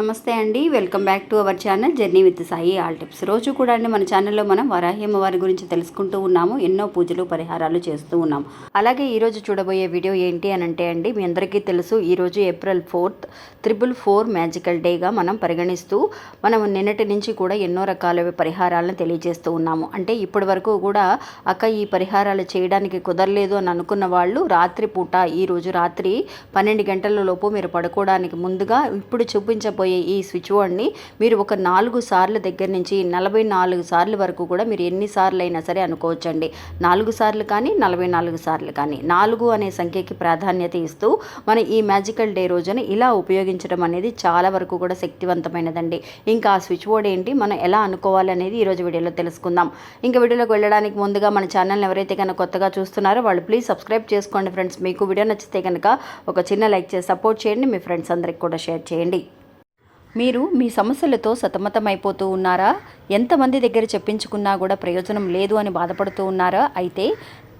నమస్తే అండి. Welcome back to our channel journey with Sai all tips. రోజు కూడా అండి మన ఛానల్లో మనం వరాహ్యమ్మ వారి గురించి తెలుసుకుంటూ ఉన్నాము ఎన్నో పూజలు పరిహారాలు చేస్తూ ఉన్నాం అలాగే ఈరోజు చూడబోయే వీడియో ఏంటి అని అంటే అండి మీ అందరికీ తెలుసు ఈరోజు April fourth triple four magical డేగా మనం పరిగణిస్తూ మనం నిన్నటి నుంచి కూడా ఎన్నో రకాల పరిహారాలను తెలియజేస్తూ ఉన్నాము. అంటే ఇప్పటి వరకు కూడా అక్క ఈ పరిహారాలు చేయడానికి కుదరలేదు అని అనుకున్న వాళ్ళు రాత్రి పూట ఈరోజు రాత్రి పన్నెండు గంటల లోపు మీరు పడుకోవడానికి ముందుగా ఇప్పుడు చూపించబోయే ఈ స్విచ్ బోర్డ్ని మీరు ఒక నాలుగు సార్లు దగ్గర నుంచి నలభై నాలుగు సార్లు వరకు కూడా మీరు ఎన్ని సార్లు అయినా సరే అనుకోవచ్చండి. నాలుగు సార్లు కానీ నలభై నాలుగు సార్లు కానీ. నాలుగు అనే సంఖ్యకి ప్రాధాన్యత ఇస్తూ మన ఈ మ్యాజికల్ డే రోజున ఇలా ఉపయోగించడం అనేది చాలా వరకు కూడా శక్తివంతమైనదండి. ఇంకా ఆ స్విచ్ బోర్డ్ ఏంటి మనం ఎలా అనుకోవాలి అనేది ఈరోజు వీడియోలో తెలుసుకుందాం. ఇంకా వీడియోలోకి వెళ్ళడానికి ముందుగా మన ఛానల్ని ఎవరైతే కనుక కొత్తగా చూస్తున్నారో వాళ్ళు ప్లీజ్ సబ్స్క్రైబ్ చేసుకోండి ఫ్రెండ్స్. మీకు వీడియో నచ్చితే కనుక ఒక చిన్న లైక్ చేసి సపోర్ట్ చేయండి. మీ ఫ్రెండ్స్ అందరికి కూడా షేర్ చేయండి. మీరు మీ సమస్యలతో సతమతమైపోతూ ఉన్నారా? ఎంతమంది దగ్గర చెప్పించుకున్నా కూడా ప్రయోజనం లేదు అని బాధపడుతూ ఉన్నారా? అయితే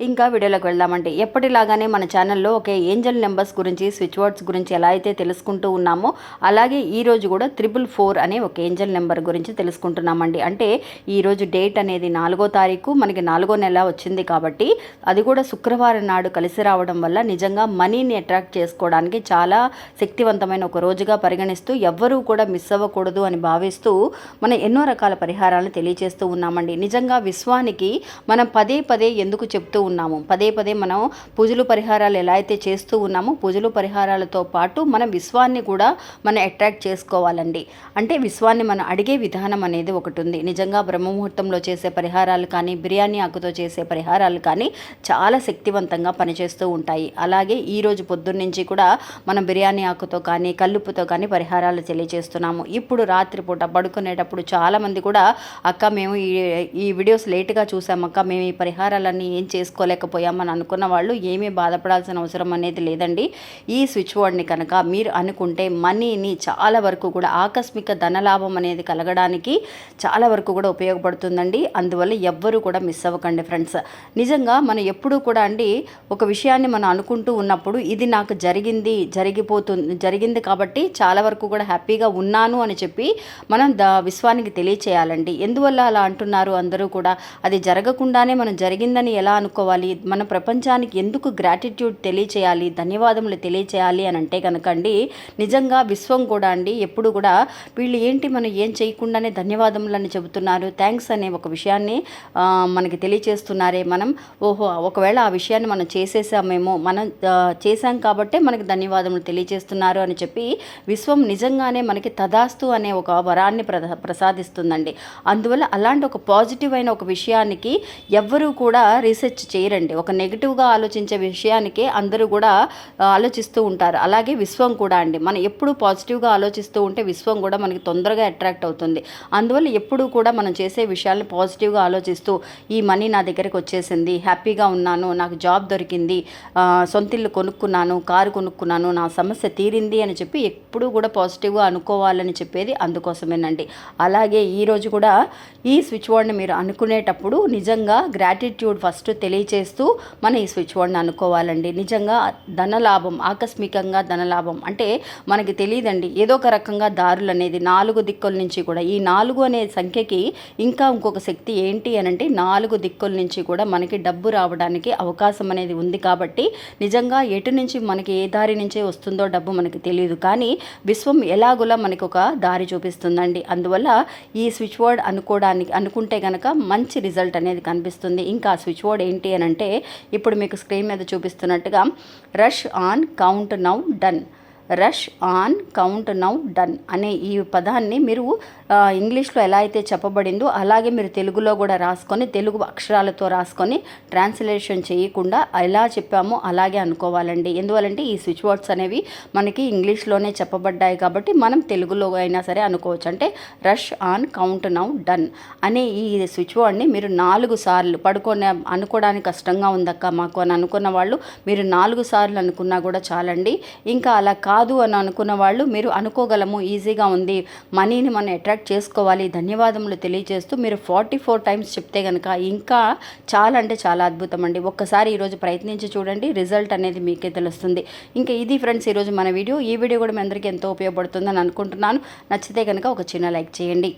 ఇంకా వీడియోలోకి వెళ్దామండి. ఎప్పటిలాగానే మన ఛానల్లో ఒక ఏంజల్ నెంబర్స్ గురించి స్విచ్ వర్డ్స్ గురించి ఎలా అయితే తెలుసుకుంటూ ఉన్నామో అలాగే ఈరోజు కూడా త్రిపుల్ ఫోర్ అనే ఒక ఏంజల్ నెంబర్ గురించి తెలుసుకుంటున్నామండి. అంటే ఈరోజు డేట్ అనేది నాలుగో తారీఖు మనకి నాలుగో నెల వచ్చింది కాబట్టి అది కూడా శుక్రవారం నాడు కలిసి రావడం వల్ల నిజంగా మనీని అట్రాక్ట్ చేసుకోవడానికి చాలా శక్తివంతమైన ఒక రోజుగా పరిగణిస్తూ ఎవ్వరూ కూడా మిస్ అవ్వకూడదు అని భావిస్తూ మనం ఎన్నో రకాల పరిహారాలను తెలియజేస్తూ ఉన్నామండి. నిజంగా విశ్వానికి మనం పదే పదే ఎందుకు చెప్తూ ఉన్నాము. పదే పదే మనం పూజలు పరిహారాలు ఎలా అయితే చేస్తూ ఉన్నామో పూజలు పరిహారాలతో పాటు మన విశ్వాన్ని కూడా మనం అట్రాక్ట్ చేసుకోవాలండి. అంటే విశ్వాన్ని మనం అడిగే విధానం అనేది ఒకటి ఉంది. నిజంగా బ్రహ్మముహూర్తంలో చేసే పరిహారాలు కానీ బిర్యానీ ఆకుతో చేసే పరిహారాలు కానీ చాలా శక్తివంతంగా పనిచేస్తూ ఉంటాయి. అలాగే ఈరోజు పొద్దున్నుంచి కూడా మనం బిర్యానీ ఆకుతో కానీ కల్లుపుతో కానీ పరిహారాలు తెలియజేస్తున్నాము. ఇప్పుడు రాత్రిపూట పడుకునేటప్పుడు చాలామంది కూడా అక్క మేము ఈ ఈ వీడియోస్ లేట్గా చూసామక్క అక్క మేము ఈ పరిహారాలన్నీ ఏం చేసుకోలేకపోయామని అనుకున్న వాళ్ళు ఏమీ బాధపడాల్సిన అవసరం అనేది లేదండి. ఈ స్విచ్ బోర్డ్ని కనుక మీరు అనుకుంటే మనీని చాలా వరకు కూడా ఆకస్మిక ధనలాభం అనేది కలగడానికి చాలా వరకు కూడా ఉపయోగపడుతుందండి. అందువల్ల ఎవ్వరూ కూడా మిస్ అవ్వకండి ఫ్రెండ్స్. నిజంగా మనం ఎప్పుడూ కూడా అండి ఒక విషయాన్ని మనం అనుకుంటూ ఉన్నప్పుడు ఇది నాకు జరిగింది జరిగిపోతుంది జరిగింది కాబట్టి చాలా వరకు కూడా హ్యాపీగా ఉన్నాను అని చెప్పి మనం ద విశ్వానికి తెలియచేయాలండి. ఎందువల్ల అలా అంటున్నారు అందరూ కూడా? అది జరగకుండానే మనం జరిగిందని ఎలా అనుకోవాలి మన ప్రపంచానికి ఎందుకు గ్రాటిట్యూడ్ తెలియచేయాలి ధన్యవాదములు తెలియచేయాలి అని అంటే కనుక అండి నిజంగా విశ్వం కూడా అండి ఎప్పుడు కూడా వీళ్ళు ఏంటి మనం ఏం చేయకుండానే ధన్యవాదములు అని చెబుతున్నారు. థ్యాంక్స్ అనే ఒక విషయాన్ని మనకి తెలియచేస్తున్నారే మనం. ఓహో ఒకవేళ ఆ విషయాన్ని మనం చేసేసామేమో మనం చేశాం కాబట్టే మనకి ధన్యవాదములు తెలియచేస్తున్నారు అని చెప్పి విశ్వం నిజంగానే మనకి తదాస్తు అనే ఒక వరాన్ని ప్రద ప్రసాదిస్తుందండి. అందువల్ల అలాంటి ఒక పాజిటివ్ అయిన ఒక విషయానికి ఎవ్వరూ కూడా రీసెర్చ్ చేయరండి ఒక నెగిటివ్గా ఆలోచించే విషయానికి అందరూ కూడా ఆలోచిస్తూ ఉంటారు. అలాగే విశ్వం కూడా అండి. మనం ఎప్పుడు పాజిటివ్గా ఆలోచిస్తూ ఉంటే విశ్వం కూడా మనకి తొందరగా అట్రాక్ట్ అవుతుంది. అందువల్ల ఎప్పుడూ కూడా మనం చేసే విషయాలను పాజిటివ్గా ఆలోచిస్తూ ఈ మనీ నా దగ్గరికి వచ్చేసింది. హ్యాపీగా ఉన్నాను. నాకు జాబ్ దొరికింది. సొంతిల్లు కొనుక్కున్నాను. కారు కొనుక్కున్నాను. నా సమస్య తీరింది అని చెప్పి ఎప్పుడూ కూడా పాజిటివ్గా అనుకోవాలని చెప్పేది అందుకోసమేనండి. అలాగే ఈరోజు కూడా ఈ స్విచ్ బోర్డ్ని మీరు అనుకునేటప్పుడు నిజంగా గ్రాటిట్యూడ్ ఫస్ట్ తెలియ చేస్తూ మన ఈ స్విచ్ బోర్డ్ని అనుకోవాలండి. నిజంగా ధనలాభం ఆకస్మికంగా ధనలాభం అంటే మనకి తెలియదండి. ఏదో ఒక రకంగా దారులు అనేది నాలుగు దిక్కుల నుంచి కూడా ఈ నాలుగు అనే సంఖ్యకి ఇంకా ఇంకొక శక్తి ఏంటి అని అంటే నాలుగు దిక్కుల నుంచి కూడా మనకి డబ్బు రావడానికి అవకాశం అనేది ఉంది కాబట్టి నిజంగా ఎటు నుంచి మనకి ఏ దారి నుంచే వస్తుందో డబ్బు మనకి తెలియదు. కానీ విశ్వం ఎలాగోలా మనకు ఒక దారి చూపిస్తుందండి. అందువల్ల ఈ స్విచ్ బోర్డ్ అనుకోవడానికి అనుకుంటే కనుక మంచి రిజల్ట్ అనేది కనిపిస్తుంది. ఇంకా స్విచ్ బోర్డ్ ఏంటి అని అంటే ఇప్పుడు మీకు స్క్రీన్ మీద చూపిస్తున్నట్టుగా rush on count now done rush on count now done అనే ఈ పదాన్ని మీరు ఇంగ్లీష్లో ఎలా అయితే చెప్పబడిందో అలాగే మీరు తెలుగులో కూడా రాసుకొని తెలుగు అక్షరాలతో రాసుకొని ట్రాన్స్లేషన్ చేయకుండా ఎలా చెప్పామో అలాగే అనుకోవాలండి. ఎందువలంటే ఈ స్విచ్ వర్డ్స్ అనేవి మనకి ఇంగ్లీష్లోనే చెప్పబడ్డాయి కాబట్టి మనం తెలుగులో అయినా సరే అనుకోవచ్చు. అంటే rush on count now done అనే ఈ స్విచ్ వర్డ్ని మీరు నాలుగు సార్లు పడుకొని అనుకోవడానికి కష్టంగా ఉందక్క మాకు అని అనుకున్న వాళ్ళు మీరు నాలుగు సార్లు అనుకున్నా కూడా చాలండి. ఇంకా అలా కాదు అని అనుకున్న వాళ్ళు మీరు అనుకోగలము ఈజీగా ఉంది. మనీని మనం అట్రాక్ట్ చేసుకోవాలి. ధన్యవాదములు తెలియజేస్తూ మీరు ఫార్టీ ఫోర్ టైమ్స్ చెప్తే కనుక ఇంకా చాలా అంటే చాలా అద్భుతం అండి ఒక్కసారి ఈరోజు ప్రయత్నించి చూడండి రిజల్ట్ అనేది మీకే తెలుస్తుంది. ఇంకా ఇది ఫ్రెండ్స్ ఈరోజు మన వీడియో. ఈ వీడియో కూడా మీ అందరికీ ఎంతో ఉపయోగపడుతుందని అనుకుంటున్నాను. నచ్చితే కనుక ఒక చిన్న లైక్ చేయండి.